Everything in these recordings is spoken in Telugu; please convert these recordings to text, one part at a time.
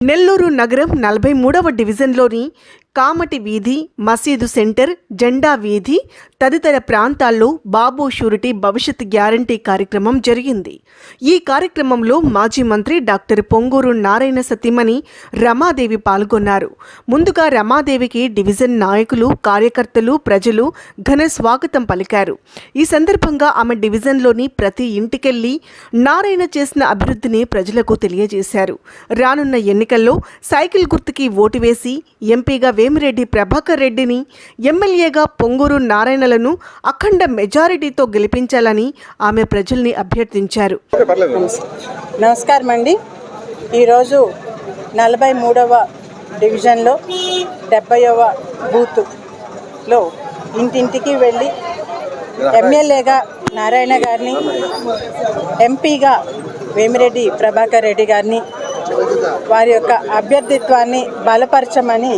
నెల్లూరు నగరం నలభై మూడవ డివిజన్లోని కామటి వీధి మసీదు సెంటర్ జెండా వీధి తదితర ప్రాంతాల్లో బాబు షూరిటీ భవిష్యత్ గ్యారంటీ కార్యక్రమం జరిగింది. ఈ కార్యక్రమంలో మాజీ మంత్రి డాక్టర్ పొంగూరు నారాయణ సతీమణి రమాదేవి పాల్గొన్నారు. ముందుగా రమాదేవికి డివిజన్ నాయకులు కార్యకర్తలు ప్రజలు ఘన స్వాగతం పలికారు. ఈ సందర్భంగా ఆమె డివిజన్లోని ప్రతి ఇంటికెళ్ళి నారాయణ చేసిన అభివృద్ధిని ప్రజలకు తెలియజేశారు. రానున్న ఎన్నికల్లో సైకిల్ గుర్తుకి ఓటు వేసి ఎంపీగా వేమిరెడ్డి ప్రభాకర్ రెడ్డిని ఎమ్మెల్యేగా పొంగూరు నారాయణలను అఖండ మెజారిటీతో గెలిపించాలని ఆమె ప్రజల్ని అభ్యర్థించారు. నమస్కారం అండి ఈరోజు నలభై మూడవ డివిజన్లో డెబ్బైవ బూత్లో ఇంటింటికి వెళ్ళి ఎమ్మెల్యేగా నారాయణ గారిని ఎంపీగా వేమిరెడ్డి ప్రభాకర్ రెడ్డి గారిని వారి యొక్క అభ్యర్థిత్వాన్ని బలపరచమని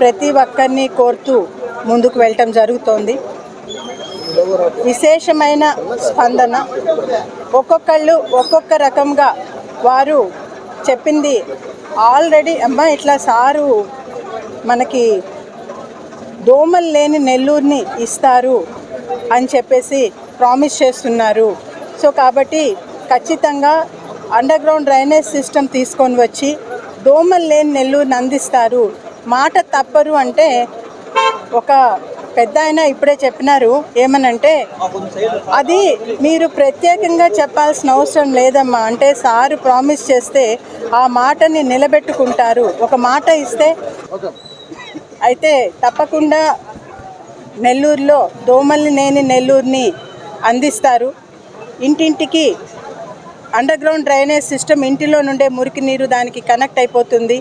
ప్రతి ఒక్కరిని కోరుతూ ముందుకు వెళ్ళటం జరుగుతోంది. విశేషమైన స్పందన. ఒక్కొక్కళ్ళు ఒక్కొక్క రకంగా వారు చెప్పింది. ఆల్రెడీ అమ్మ ఇట్లా సారు మనకి దోమలు లేని నెల్లూరుని ఇస్తారు అని చెప్పేసి ప్రామిస్ చేస్తున్నారు. సో కాబట్టి ఖచ్చితంగా అండర్ గ్రౌండ్ డ్రైనేజ్ సిస్టమ్ తీసుకొని వచ్చి దోమలు లేని నెల్లూరుని అందిస్తారు. మాట తప్పరు అంటే ఒక పెద్ద ఆయన ఇప్పుడే చెప్పినారు ఏమనంటే అది మీరు ప్రత్యేకంగా చెప్పాల్సిన అవసరం లేదమ్మా. అంటే సారు ప్రామిస్ చేస్తే ఆ మాటని నిలబెట్టుకుంటారు. ఒక మాట ఇస్తే అయితే తప్పకుండా నెల్లూరులో దోమల్ని నేని నెల్లూరుని అందిస్తారు. ఇంటింటికి అండర్ గ్రౌండ్ డ్రైనేజ్ సిస్టమ్ ఇంటిలో నుండే మురికి నీరు దానికి కనెక్ట్ అయిపోతుంది.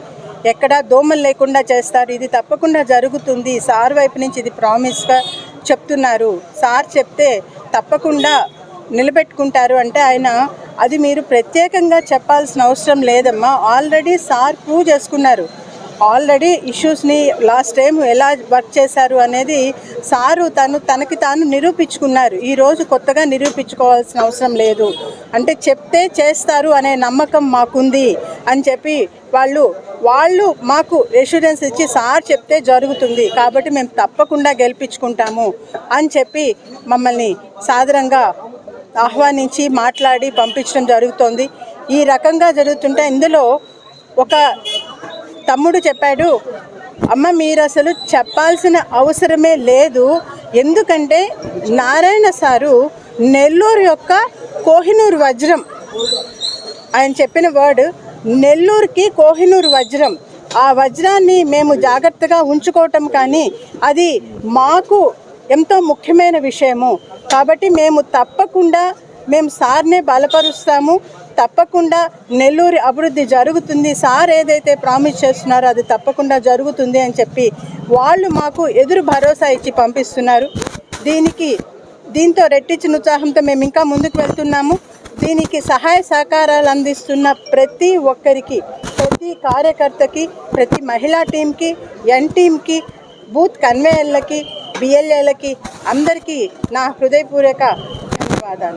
ఎక్కడ దోమలు లేకుండా చేస్తారు. ఇది తప్పకుండా జరుగుతుంది. సార్ వైపు నుంచి ఇది ప్రామిస్గా చెప్తున్నారు. సార్ చెప్తే తప్పకుండా నిలబెట్టుకుంటారు అంటే ఆయన అది మీరు ప్రత్యేకంగా చెప్పాల్సిన అవసరం లేదమ్మా. ఆల్రెడీ సార్ ప్రూవ్ చేసుకున్నారు. ఆల్రెడీ ఇష్యూస్ని లాస్ట్ టైం ఎలా వర్క్ చేశారు అనేది సారు తను తనకి తాను నిరూపించుకున్నారు. ఈరోజు కొత్తగా నిరూపించుకోవాల్సిన అవసరం లేదు. అంటే చెప్తే చేస్తారు అనే నమ్మకం మాకుంది అని చెప్పి వాళ్ళు వాళ్ళు మాకు ఎష్యూరెన్స్ ఇచ్చి సార్ చెప్తే జరుగుతుంది. కాబట్టి మేము తప్పకుండా గెలిపించుకుంటాము అని చెప్పి మమ్మల్ని సాదరంగా ఆహ్వానించి మాట్లాడి పంపించడం జరుగుతోంది. ఈ రకంగా జరుగుతుంటే ఇందులో ఒక తమ్ముడు చెప్పాడు అమ్మ మీరు అసలు చెప్పాల్సిన అవసరమే లేదు. ఎందుకంటే నారాయణ సారు నెల్లూరు యొక్క కోహినూరు వజ్రం. ఆయన చెప్పిన వర్డ్ నెల్లూరుకి కోహినూరు వజ్రం. ఆ వజ్రాన్ని మేము జాగ్రత్తగా ఉంచుకోవటం కానీ అది మాకు ఎంతో ముఖ్యమైన విషయము. కాబట్టి మేము తప్పకుండా మేము సార్నే బలపరుస్తాము. తప్పకుండా నెల్లూరు అభివృద్ధి జరుగుతుంది. సార్ ఏదైతే ప్రామిస్ చేస్తున్నారో అది తప్పకుండా జరుగుతుంది అని చెప్పి వాళ్ళు మాకు ఎదురు భరోసా ఇచ్చి పంపిస్తున్నారు. దీనికి దీంతో రెట్టించిన ఉత్సాహంతో మేము ఇంకా ముందుకు వెళ్తున్నాము. దీనికి సహాయ సహకారాలు అందిస్తున్న ప్రతి ఒక్కరికి ప్రతి కార్యకర్తకి ప్రతి మహిళా టీంకి ఎన్ టీంకి బూత్ కన్వేయర్లకి బిఎల్ఏలకి అందరికీ నా హృదయపూర్వక ధన్యవాదాలు.